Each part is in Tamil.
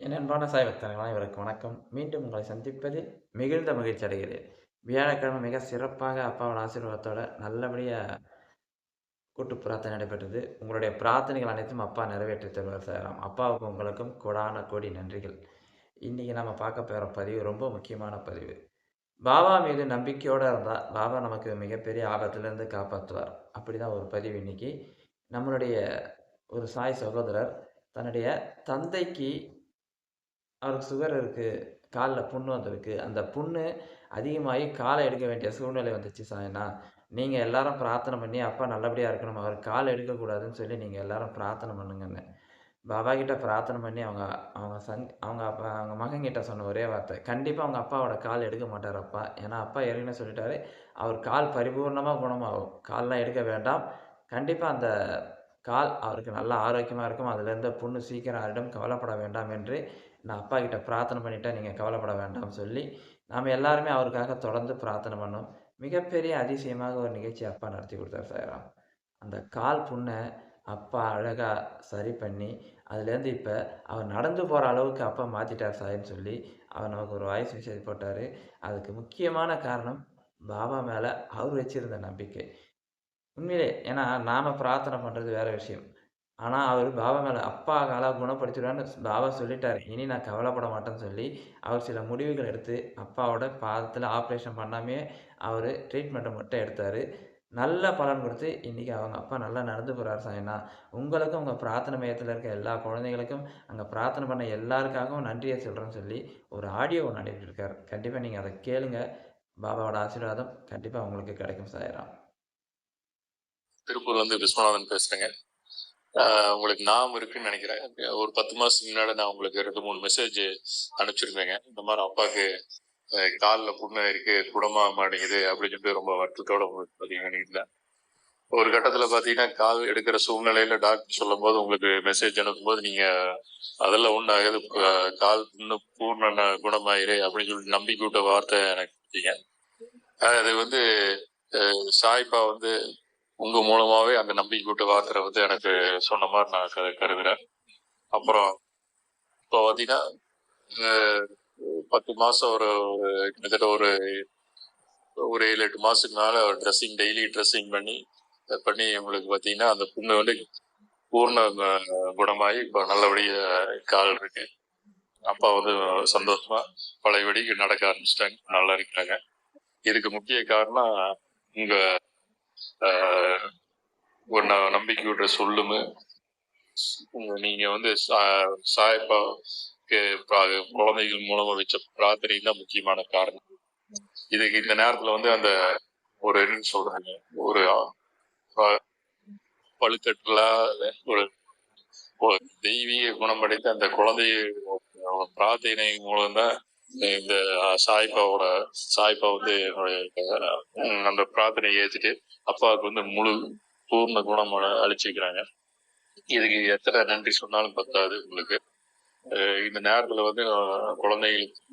என் அன்பான சாய் பக்தர்கள் அனைவருக்கும் வணக்கம். மீண்டும் உங்களை சந்திப்பதில் மிகுந்த மகிழ்ச்சி அடைகிறேன். வியாழக்கிழமை மிக சிறப்பாக அப்பாவோட ஆசீர்வாதத்தோட நல்லபடியாக கூட்டு பிரார்த்தனை நடைபெற்றது. உங்களுடைய பிரார்த்தனைகள் அனைத்தும் அப்பா நிறைவேற்றி தருவார் சாராம் அப்பாவுக்கும் உங்களுக்கும் கொடான கோடி நன்றிகள். இன்றைக்கி நம்ம பார்க்க போகிற பதிவு ரொம்ப முக்கியமான பதிவு. பாபா மீது நம்பிக்கையோடு இருந்தால் பாபா நமக்கு மிகப்பெரிய ஆபத்திலிருந்து காப்பாற்றுவார் அப்படி தான் ஒரு பதிவு இன்னைக்கு. நம்மளுடைய ஒரு சாய் சகோதரர் தன்னுடைய தந்தைக்கு அவருக்கு சுகர் இருக்குது காலில் புண்ணு வந்திருக்கு. அந்த புண்ணு அதிகமாகி காலை எடுக்க வேண்டிய சூழ்நிலை வந்துச்சு சாயனா. நீங்கள் எல்லாரும் பிரார்த்தனை பண்ணி அப்பா நல்லபடியாக இருக்கணும் அவர் கால் எடுக்கக்கூடாதுன்னு சொல்லி நீங்கள் எல்லாரும் பிரார்த்தனை பண்ணுங்கன்னு. பாபா கிட்ட பிரார்த்தனை பண்ணி அவங்க அவங்க சங் அவங்க அப்பா அவங்க மகன்கிட்ட சொன்ன ஒரே வார்த்தை. கண்டிப்பாக அவங்க அப்பாவோட கால் எடுக்க மாட்டார் அப்பா. ஏன்னா அப்பா ஏற்கனவே சொல்லிட்டாரு அவர் கால் பரிபூர்ணமாக குணமாகும். கால்லாம் எடுக்க வேண்டாம். கண்டிப்பாக அந்த கால் அவருக்கு நல்ல ஆரோக்கியமாக இருக்கும். அதுலேருந்து புண்ணு சீக்கிரம் ஆரிடம் கவலைப்பட வேண்டாம் என்று நான் அப்பா கிட்ட பிரார்த்தனை பண்ணிட்டேன். நீங்கள் கவலைப்பட வேண்டாம்னு சொல்லி நாம் எல்லாருமே அவருக்காக தொடர்ந்து பிரார்த்தனை பண்ணோம். மிகப்பெரிய அதிசயமாக ஒரு நிகழ்ச்சி அப்பா நடத்தி கொடுத்தார் சாய்ராம். அந்த கால் புண்ணை அப்பா அழகாக சரி பண்ணி அதுலேருந்து இப்போ அவர் நடந்து போகிற அளவுக்கு அப்பா மாற்றிட்டார் சாயின்னு சொல்லி அவர் நமக்கு ஒரு வாய்ஸ் மெசேஜ் போட்டார். அதுக்கு முக்கியமான காரணம் பாபா மேலே அவர் வச்சுருந்த நம்பிக்கை. உண்மையிலே ஏன்னா நாம் பிரார்த்தனை பண்ணுறது வேறு விஷயம். ஆனால் அவர் பாபா மேலே அப்பா காலா குணப்படுத்திடுவான்னு பாபா சொல்லிட்டார். இனி நான் கவலைப்பட மாட்டேன்னு சொல்லி அவர் சில முடிவுகள் எடுத்து அப்பாவோட பாதத்தில் ஆப்ரேஷன் பண்ணாமே அவர் ட்ரீட்மெண்ட்டை மட்டும் எடுத்தார். நல்ல பலன் கொடுத்து இன்றைக்கி அவங்க அப்பா நல்லா நடந்து போகிறார் சாயனா. உங்களுக்கும் உங்கள் பிரார்த்தனை மையத்தில் இருக்க எல்லா குழந்தைகளுக்கும் அங்கே பிரார்த்தனை பண்ண எல்லாருக்காகவும் நன்றியை சொல்கிறேன்னு சொல்லி ஒரு ஆடியோ ஒன்று அனுப்பியிருக்கார். கண்டிப்பாக நீங்கள் அதை கேளுங்க. பாபாவோட ஆசீர்வாதம் கண்டிப்பாக உங்களுக்கு கிடைக்கும் சாயிரம் திருப்பூர்ல இருந்து விஸ்வநாதன் பேசுறேங்க. உங்களுக்கு நாம் இருக்குன்னு நினைக்கிறேன். ஒரு பத்து மாசத்துக்கு முன்னாடி நான் உங்களுக்கு ரெண்டு மூணு மெசேஜ் அனுப்பிச்சிருந்தேங்க. இந்த மாதிரி அப்பாவுக்கு காலில் கால்ல புண்ணு இருக்கு குணமாக மாட்டேங்குது அப்படின்னு சொல்லிட்டு ரொம்ப வருத்தத்தோட உங்களுக்கு பார்த்தீங்கன்னா ஒரு கட்டத்தில் பார்த்தீங்கன்னா கால் எடுக்கிற சூழ்நிலையில டாக்டர் சொல்லும் போது உங்களுக்கு மெசேஜ் அனுப்பும்போது நீங்க அதெல்லாம் ஒன்றாகுது கால் புண்ணு பூர்ண குணமாயிரு அப்படின்னு சொல்லி நம்பிக்கை விட்ட வார்த்தை எனக்கு கொடுத்தீங்க. அது வந்து சாய்ப்பா சாய்பா வந்து உங்க மூலமாவே அந்த நம்பிக்கை விட்ட வார்த்தை வந்து எனக்கு சொன்ன மாதிரி நான் கருதுறேன். அப்புறம் இப்போ பார்த்தீங்கன்னா பத்து மாசம் ஒரு ஒரு கிட்டத்தட்ட ஒரு ஒரு ஏழு எட்டு மாசத்துக்கு மேல ட்ரெஸ்ஸிங் டெய்லி ட்ரெஸ்ஸிங் பண்ணி பண்ணி உங்களுக்கு பார்த்தீங்கன்னா அந்த புண்ணு வந்து பூர்ண குணமாகி இப்போ நல்லபடியாக கால் இருக்கு. அப்பா வந்து சந்தோஷமா பழையபடி நடக்க ஆரம்பிச்சிட்டாங்க நல்லா இருக்கிறாங்க. இதுக்கு முக்கிய காரணம் உங்க ஆஹ், நம்பிக்கை விடுற சொல்லுமு நீங்க வந்து சாயப்பா குழந்தைகள் மூலமா வச்ச பிரார்த்தனை தான் முக்கியமான காரணம். இதுக்கு இந்த நேரத்துல வந்து அந்த ஒரு என்ன சொல்றாங்க ஒரு ப- ஒரு ஒரு தெய்வீக குணமடைந்த அந்த குழந்தை பிரார்த்தனை மூலம் தான் இந்த சாய்பாவோட சாய்பா வந்து என்னுடைய அந்த பிரார்த்தனையை ஏத்துட்டு அப்பாவுக்கு வந்து முழு பூர்ண குணம் அழிச்சிக்கிறாங்க இதுக்கு எத்தனை நன்றி சொன்னாலும் பத்தாது உங்களுக்கு. இந்த நேரத்துல வந்து குழந்தைகளுக்கு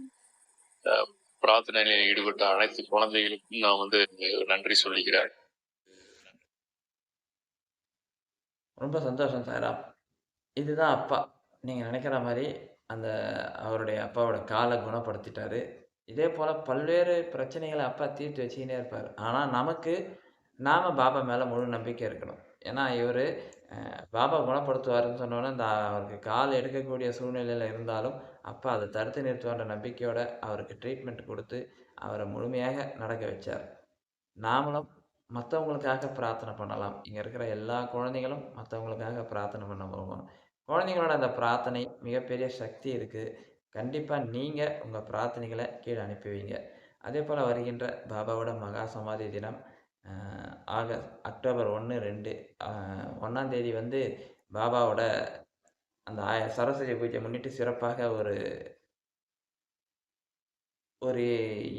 பிரார்த்தனையில ஈடுபட்ட அனைத்து குழந்தைகளுக்கும் நான் வந்து நன்றி சொல்லிக்கிறேன். ரொம்ப சந்தோஷம் சாய்ராம். இதுதான் அப்பா. நீங்கள் நினைக்கிற மாதிரி அந்த அவருடைய அப்பாவோட காலை குணப்படுத்திட்டாரு. இதே போல் பல்வேறு பிரச்சனைகளை அப்பா தீர்த்து வச்சுக்கினே இருப்பார். ஆனால் நமக்கு நாம் பாபா மேலே முழு நம்பிக்கை இருக்கணும். ஏன்னா இவர் பாபா குணப்படுத்துவாருன்னு சொன்னோன்னே இந்த அவருக்கு கால் எடுக்கக்கூடிய சூழ்நிலையில் இருந்தாலும் அப்பா அதை தடுத்து நிறுத்துவான்ற நம்பிக்கையோட அவருக்கு ட்ரீட்மெண்ட் கொடுத்து அவரை முழுமையாக நடக்க வச்சார். நாமளும் மற்றவங்களுக்காக பிரார்த்தனை பண்ணலாம். இங்கே இருக்கிற எல்லா குழந்தைகளும் மற்றவங்களுக்காக பிரார்த்தனை பண்ண போகணும் குழந்தைங்களோட அந்த பிரார்த்தனை மிகப்பெரிய சக்தி இருக்குது கண்டிப்பாக நீங்கள் உங்கள் பிரார்த்தனைகளை கீழே அனுப்புவீங்க. அதே போல் வருகின்ற பாபாவோட மகா சமாதி தினம் ஆகஸ்ட் அக்டோபர் ஒன்று ரெண்டு ஒன்றாந்தேதி வந்து பாபாவோட அந்த ஆய சரஸ்வதி பூஜை முன்னிட்டு சிறப்பாக ஒரு ஒரு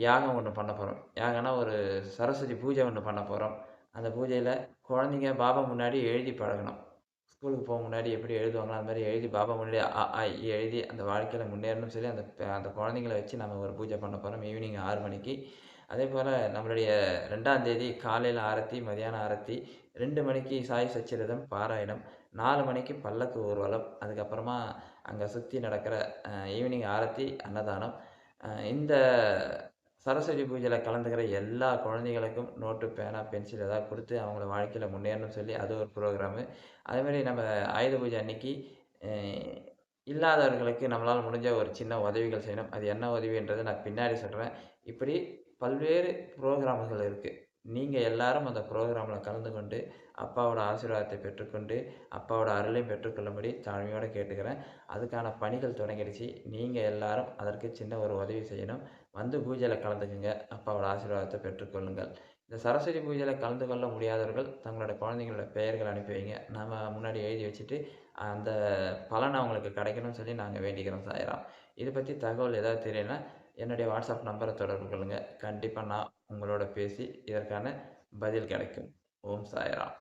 யாகம் ஒன்று பண்ண போகிறோம் யாகம்னா ஒரு சரஸ்வதி பூஜை ஒன்று பண்ண போகிறோம் அந்த பூஜையில் குழந்தைங்க பாபா முன்னாடி எழுதி பழகணும். ஸ்கூலுக்கு போக முன்னாடி எப்படி எழுதுவாங்களோ அந்த மாதிரி எழுதி பாபா முன்னாடி அ ஆ, எழுதி அந்த வாழ்க்கையில் முன்னேறணும்னு சொல்லி அந்த அந்த குழந்தைங்கள வச்சு நம்ம ஒரு பூஜை பண்ண போகிறோம் ஈவினிங் ஆறு மணிக்கு. அதே போல் நம்மளுடைய ரெண்டாம் தேதி காலையில் ஆரத்தி மதியானம் ஆரத்தி ரெண்டு மணிக்கு சாய் சச்சரிதம் பாராயணம் நாலு மணிக்கு பல்லக்கு ஊர்வலம் அதுக்கப்புறமா அங்கே சுற்றி நடக்கிற ஈவினிங் ஆரத்தி அன்னதானம் இந்த சரஸ்வதி பூஜையில் கலந்துக்கிற எல்லா குழந்தைகளுக்கும் நோட்டு பேனா பென்சில் ஏதாவது கொடுத்து அவங்கள வாழ்க்கையில் முன்னேறணும்னு சொல்லி அது ஒரு ப்ரோக்ராமு. அதேமாதிரி நம்ம ஆயுத பூஜை அன்னைக்கு இல்லாதவர்களுக்கு நம்மளால் முடிஞ்ச ஒரு சின்ன உதவிகள் செய்யணும். அது என்ன உதவின்றதை நான் பின்னாடி சொல்கிறேன் இப்படி பல்வேறு ப்ரோக்ராம்கள் இருக்குது நீங்கள் எல்லாரும் அந்த ப்ரோக்ராமில் கலந்து கொண்டு அப்பாவோட ஆசீர்வாதத்தை பெற்றுக்கொண்டு அப்பாவோட அருளையும் பெற்றுக்கொள்ளும்படி தாழ்மையோடு கேட்டுக்கிறேன். அதுக்கான பணிகள் தொடங்கிடுச்சு. நீங்கள் எல்லாரும் அதற்கு சின்ன ஒரு உதவி செய்யணும். வந்து பூஜையில் கலந்துக்குங்க. அப்பாவோட ஆசீர்வாதத்தை பெற்றுக்கொள்ளுங்கள். இந்த சரஸ்வதி பூஜையில் கலந்து கொள்ள முடியாதவர்கள் தங்களோட குழந்தைங்களோட பெயர்கள் அனுப்பி வைங்க. நம்ம முன்னாடி எழுதி வச்சுட்டு அந்த பலன் அவங்களுக்கு கிடைக்கணும்னு சொல்லி நாங்கள் வேண்டிக்கிறோம் சாயிரம். இதை பற்றி தகவல் ஏதாவது தெரியலனா என்னுடைய வாட்ஸ்அப் நம்பரை தொடர்பு கொள்ளுங்கள் கண்டிப்பாக நான் உங்களோட பேசி இதற்கான பதில் கிடைக்கும். ஓம் சாய்ராம்.